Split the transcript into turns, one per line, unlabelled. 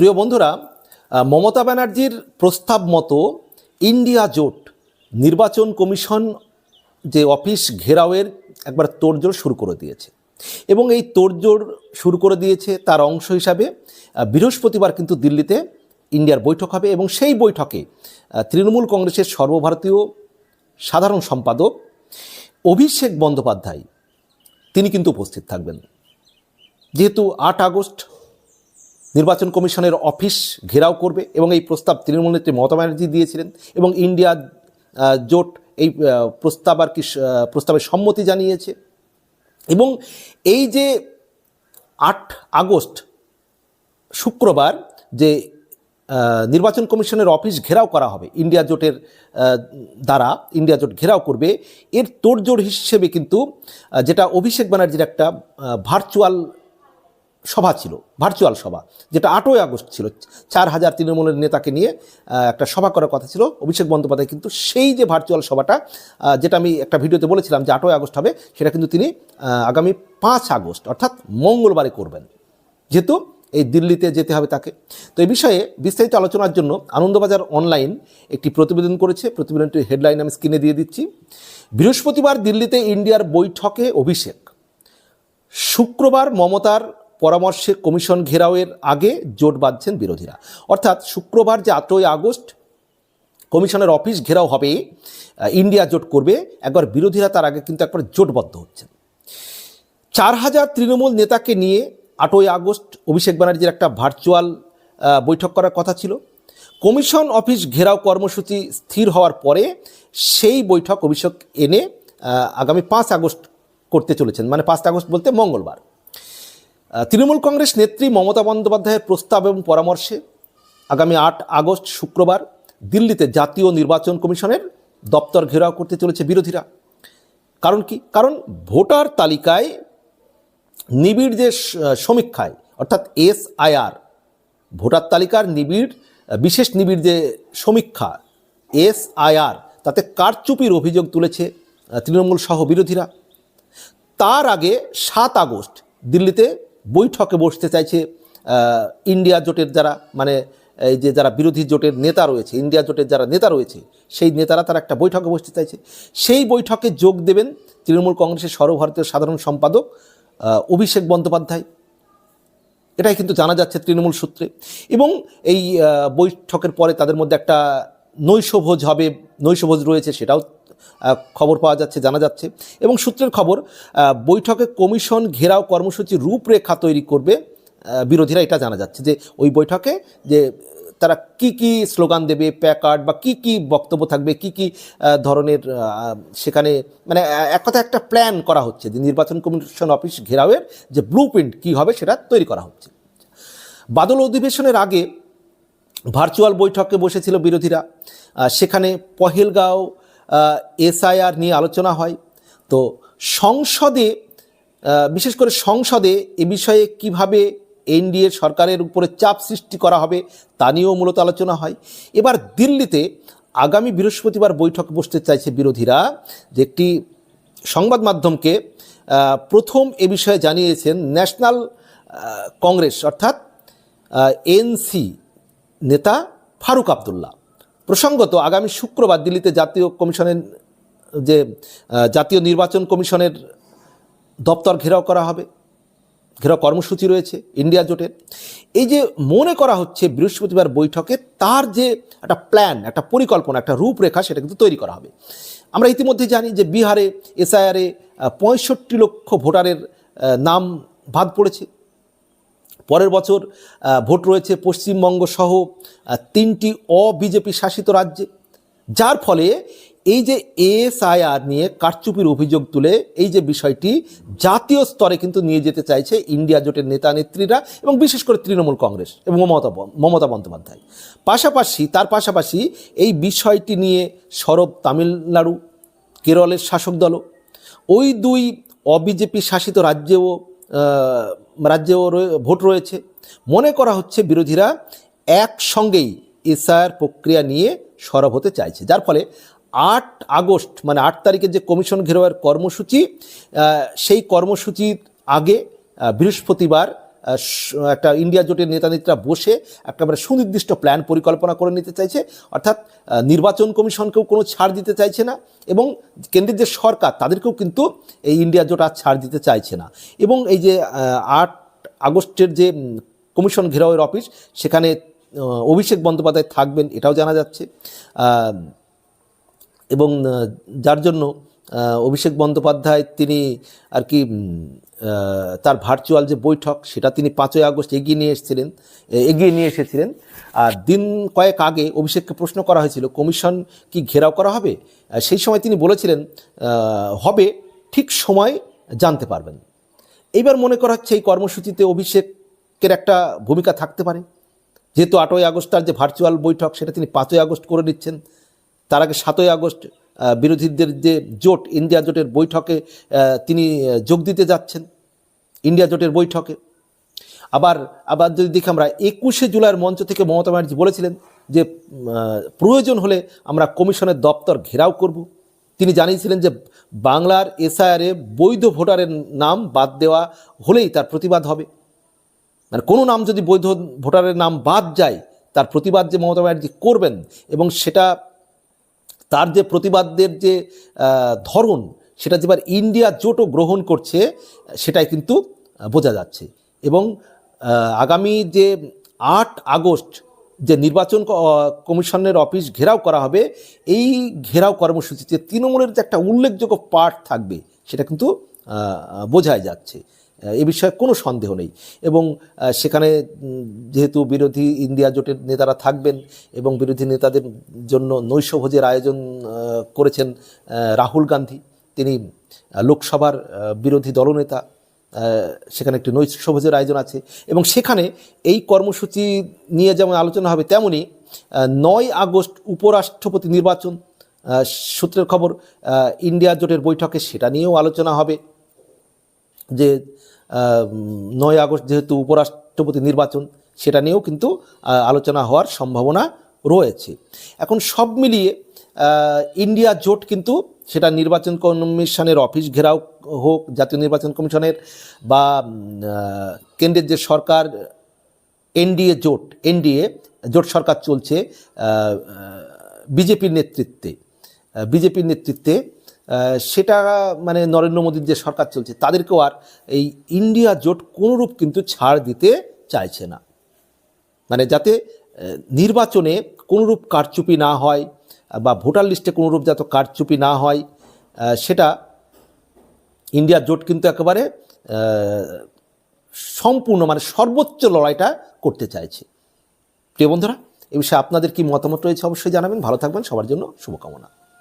প্রিয় বন্ধুরা মমতা ব্যানার্জির প্রস্তাব মতো ইন্ডিয়া জোট নির্বাচন কমিশন যে অফিস ঘেরাওয়ের একবার তোড়জোড় শুরু করে দিয়েছে। এবং এই তোড়জোড় শুরু করে দিয়েছে তার অংশ হিসাবে বৃহস্পতিবার কিন্তু দিল্লিতে ইন্ডিয়ার বৈঠক হবে এবং সেই বৈঠকে তৃণমূল কংগ্রেসের সর্বভারতীয় সাধারণ সম্পাদক অভিষেক বন্দ্যোপাধ্যায় তিনি কিন্তু উপস্থিত থাকবেন। যেহেতু আট আগস্ট নির্বাচন কমিশনের অফিস ঘেরাও করবে এবং এই প্রস্তাব তৃণমূল নেত্রী মমতা ব্যানার্জি দিয়েছিলেন এবং ইন্ডিয়া জোট এই প্রস্তাব আর কি প্রস্তাবে সম্মতি জানিয়েছে। এবং এই যে আট আগস্ট, শুক্রবার যে নির্বাচন কমিশনের অফিস ঘেরাও করা হবে, ইন্ডিয়া জোটের দ্বারা ইন্ডিয়া জোট ঘেরাও করবে, এর তোড়জোড় হিসেবে কিন্তু যেটা অভিষেক ব্যানার্জির একটা ভার্চুয়াল সভা ছিল ভার্চুয়াল সভা, যেটা আটই আগস্ট ছিল। চার হাজার তৃণমূলের নেতাকে নিয়ে একটা সভা করার কথা ছিল। অভিষেক বন্দ্যোপাধ্যায় কিন্তু সেই যে ভার্চুয়াল সভাটা যেটা আমি একটা ভিডিওতে বলেছিলাম যে আটই আগস্ট হবে, সেটা কিন্তু তিনি আগামী পাঁচ আগস্ট, অর্থাৎ মঙ্গলবারে করবেন। যেহেতু এই দিল্লিতে যেতে হবে তাকে। তো এই বিষয়ে বিস্তারিত আলোচনার জন্য আনন্দবাজার অনলাইন একটি প্রতিবেদন করেছে। প্রতিবেদনটির হেডলাইন আমি স্ক্রিনে দিয়ে দিচ্ছি। বৃহস্পতিবার দিল্লিতে ইন্ডিয়ার বৈঠকে অভিষেক। শুক্রবার মমতার পরামর্শে কমিশন ঘেরাওয়ের আগে জোট বাঁধছেন বিরোধীরা। অর্থাৎ শুক্রবার যে আটই আগস্ট কমিশনের অফিস ঘেরাও হবে ইন্ডিয়া জোট করবে, একবার বিরোধীরা তার আগে কিন্তু একবার জোটবদ্ধ হচ্ছেন। চার হাজার তৃণমূল নেতাকে নিয়ে আটই আগস্ট অভিষেক ব্যানার্জির একটা ভার্চুয়াল বৈঠক করার কথা ছিল। কমিশন অফিস ঘেরাও কর্মসূচি স্থির হওয়ার পরে সেই বৈঠক অভিষেক এনে আগামী পাঁচ আগস্ট করতে চলেছেন। মানে পাঁচ আগস্ট বলতে মঙ্গলবার। তৃণমূল কংগ্রেস নেত্রী মমতা বন্দ্যোপাধ্যায়ের প্রস্তাব এবং পরামর্শে আগামী আট আগস্ট শুক্রবার দিল্লিতে জাতীয় নির্বাচন কমিশনের দপ্তর ঘেরাও করতে চলেছে বিরোধীরা। কারণ কি? কারণ ভোটার তালিকায় নিবিড় যে সমীক্ষায়, অর্থাৎ এসআইআর, ভোটার তালিকার নিবিড়, বিশেষ নিবিড় যে সমীক্ষা, এসআইআর, তাতে কারচুপির অভিযোগ তুলেছে তৃণমূল সহ বিরোধীরা। তার আগে সাত আগস্ট দিল্লিতে বৈঠকে বসতে চাইছে ইন্ডিয়া জোটের যারা মানে এই যে যারা বিরোধী জোটের নেতা রয়েছে, ইন্ডিয়া জোটের যারা নেতা রয়েছে, সেই নেতারা তারা একটা বৈঠকে বসতে চাইছে। সেই বৈঠকে যোগ দেবেন তৃণমূল কংগ্রেসের সর্বভারতীয় সাধারণ সম্পাদক অভিষেক বন্দ্যোপাধ্যায়। এটাই কিন্তু জানা যাচ্ছে তৃণমূল সূত্রে। এবং এই বৈঠকের পরে তাদের মধ্যে একটা নৈশভোজ হবে, নৈশভোজ রয়েছে সেটাও খবর পাওয়া যাচ্ছে, জানা যাচ্ছে। এবং সূত্রের খবর বৈঠকে কমিশন ঘেরাও কর্মসূচির রূপরেখা তৈরি করবে। বিরোধীরা এটা জানা যাচ্ছে যে, ওই বৈঠকে যে, তারা কি কি স্লোগান দেবে, প্যাকার্ড বা কি কি বক্তব্য থাকবে, কি কি ধরনের সেখানে মানে এক কথা একটা প্ল্যান করা হচ্ছে যে, নির্বাচন কমিশন অফিস ঘেরাওয়ের যে ব্লু প্রিন্ট কী হবে সেটা তৈরি করা হচ্ছে। বাদল অধিবেশনের আগে ভার্চুয়াল বৈঠকে বসেছিল বিরোধীরা। সেখানে পহেলগাঁও এসআইআর নিয়ে আলোচনা হয়। তো সংসদে বিশেষ করে সংসদে এ বিষয়ে কীভাবে এনডিএ সরকারের উপরে চাপ সৃষ্টি করা হবে তা নিয়েও মূলত আলোচনা হয়। এবার দিল্লিতে আগামী বৃহস্পতিবার বৈঠক বসতে চাইছে বিরোধীরা যে একটি সংবাদ মাধ্যমকে প্রথম এ বিষয়ে জানিয়েছেন ন্যাশনাল কংগ্রেস অর্থাৎ এনসি নেতা ফারুক আবদুল্লাহ। প্রসঙ্গত আগামী শুক্রবার দিল্লিতে জাতীয় কমিশনের যে জাতীয় নির্বাচন কমিশনের দপ্তর ঘেরাও করা হবে। ঘেরাও কর্মসূচি রয়েছে ইন্ডিয়া জোটের। এই যে মনে করা হচ্ছে বৃহস্পতিবার বৈঠকে তার যে একটা প্ল্যান, একটা পরিকল্পনা, একটা রূপরেখা সেটা কিন্তু তৈরি করা হবে। আমরা ইতিমধ্যে জানি যে বিহারে, এসআইআরে পঁয়ষট্টি লক্ষ ভোটারের নাম বাদ পড়েছে। পরের বছর ভোট রয়েছে পশ্চিমবঙ্গ সহ তিনটি অবিজেপি শাসিত রাজ্যে। যার ফলে এই যে এসআইআর নিয়ে কারচুপির অভিযোগ তুলে এই যে বিষয়টি জাতীয় স্তরে কিন্তু নিয়ে যেতে চাইছে ইন্ডিয়া জোটের নেতা নেত্রীরা এবং বিশেষ করে তৃণমূল কংগ্রেস এবং মমতা মমতা বন্দ্যোপাধ্যায়। পাশাপাশি, তার পাশাপাশি এই বিষয়টি নিয়ে সরব তামিলনাড়ু, কেরলের শাসক দলও। ওই দুই অবিজেপি শাসিত রাজ্যেও রাজ্যেও ভোট রয়েছে। মনে করা হচ্ছে বিরোধীরা একসঙ্গেই এসআর প্রক্রিয়া নিয়ে সরব হতে চাইছে। যার ফলে আট আগস্ট মানে আট তারিখে যে কমিশন ঘেরোয়ার কর্মসূচি সেই কর্মসূচির আগে বৃহস্পতিবার একটা ইন্ডিয়া জোটের নেতা নেত্রীরা বসে একেবারে সুনির্দিষ্ট প্ল্যান পরিকল্পনা করে নিতে চাইছে। অর্থাৎ নির্বাচন কমিশনকেও কোনো ছাড় দিতে চাইছে না এবং কেন্দ্রের যে সরকার, তাদেরকেও কিন্তু এই ইন্ডিয়া জোট আর ছাড় দিতে চাইছে না। এবং এই যে আট আগস্টের যে কমিশন ঘেরাওয়ের অফিস, সেখানে অভিষেক বন্দ্যোপাধ্যায় থাকবেন, এটাও জানা যাচ্ছে। এবং যার জন্য অভিষেক বন্দ্যোপাধ্যায় তিনি আর কি তার ভার্চুয়াল যে বৈঠক, সেটা তিনি পাঁচই আগস্ট এগিয়ে নিয়ে এসেছিলেন এগিয়ে নিয়ে এসেছিলেন। আর দিন কয়েক আগে অভিষেককে প্রশ্ন করা হয়েছিল, কমিশন কি ঘেরাও করা হবে? সেই সময় তিনি বলেছিলেন হবে, ঠিক সময় জানতে পারবেন। এইবার মনে করা হচ্ছে এই কর্মসূচিতে অভিষেকের একটা ভূমিকা থাকতে পারে। যেহেতু আটই আগস্ট তার যে ভার্চুয়াল বৈঠক, সেটা তিনি পাঁচই আগস্ট করে নিচ্ছেন, তার আগে সাতই আগস্ট বিরোধীদের যে জোট, ইন্ডিয়া জোটের বৈঠকে তিনি যোগ দিতে যাচ্ছেন, ইন্ডিয়া জোটের বৈঠকে। আবার আবার যদি দেখি আমরা একুশে জুলাইয়ের মঞ্চ থেকে মমতা ব্যানার্জি বলেছিলেন যে প্রয়োজন হলে আমরা কমিশনের দপ্তর ঘেরাও করব। তিনি জানিয়েছিলেন যে, বাংলার এসআইআরে বৈধ ভোটারের নাম বাদ দেওয়া হলেই তার প্রতিবাদ হবে। মানে কোনো নাম যদি বৈধ ভোটারের নাম বাদ যায়, তার প্রতিবাদ যে মমতা ব্যানার্জি করবেন এবং সেটা তার যে প্রতিবাদের যে ধরন, সেটা যে এবার ইন্ডিয়া জোটও গ্রহণ করছে, সেটাই কিন্তু বোঝা যাচ্ছে। এবং আগামী যে আট আগস্ট যে নির্বাচন কমিশনের অফিস ঘেরাও করা হবে, এই ঘেরাও কর্মসূচিতে তৃণমূলের যে একটা উল্লেখযোগ্য পার্ট থাকবে, সেটা কিন্তু বোঝাই যাচ্ছে। এ বিষয়ে কোনো সন্দেহ নেই। এবং সেখানে যেহেতু বিরোধী ইন্ডিয়া জোটের নেতারা থাকবেন এবং বিরোধী নেতাদের জন্য নৈশভোজের আয়োজন করেছেন রাহুল গান্ধী। তিনি লোকসভার বিরোধী দলনেতা সেখানে একটি নৈশভোজের আয়োজন আছে। এবং সেখানে এই কর্মসূচি নিয়ে যেমন আলোচনা হবে, তেমনি নয় আগস্ট উপরাষ্ট্রপতি নির্বাচন সূত্রের খবর ইন্ডিয়া জোটের বৈঠকে সেটা নিয়েও আলোচনা হবে। যে নয় আগস্ট যেহেতু উপরাষ্ট্রপতি নির্বাচন, সেটা নিয়েও কিন্তু আলোচনা হওয়ার সম্ভাবনা রয়েছে। এখন সব মিলিয়ে ইন্ডিয়া জোট কিন্তু সেটা নির্বাচন কমিশনের অফিস ঘেরাও হোক, জাতীয় নির্বাচন কমিশনের বা কেন্দ্রের যে সরকার, এনডিএ জোট এনডিএ, জোট সরকার চলছে বিজেপির নেতৃত্বে। বিজেপির নেতৃত্বে সেটা মানে নরেন্দ্র মোদীর যে সরকার চলছে, তাদেরকেও আর এই ইন্ডিয়া জোট কোনোরূপ কিন্তু ছাড় দিতে চাইছে না। মানে যাতে নির্বাচনে কোনোরূপ কারচুপি না হয় বা ভোটার লিস্টে কোনোরূপ যাতে কারচুপি না হয় সেটা ইন্ডিয়া জোট কিন্তু একেবারে সম্পূর্ণ মানে সর্বোচ্চ লড়াইটা করতে চাইছে। প্রিয় বন্ধুরা, এ বিষয়ে আপনাদের কি মতামত রয়েছে অবশ্যই জানাবেন। ভালো থাকবেন, সবার জন্য শুভকামনা।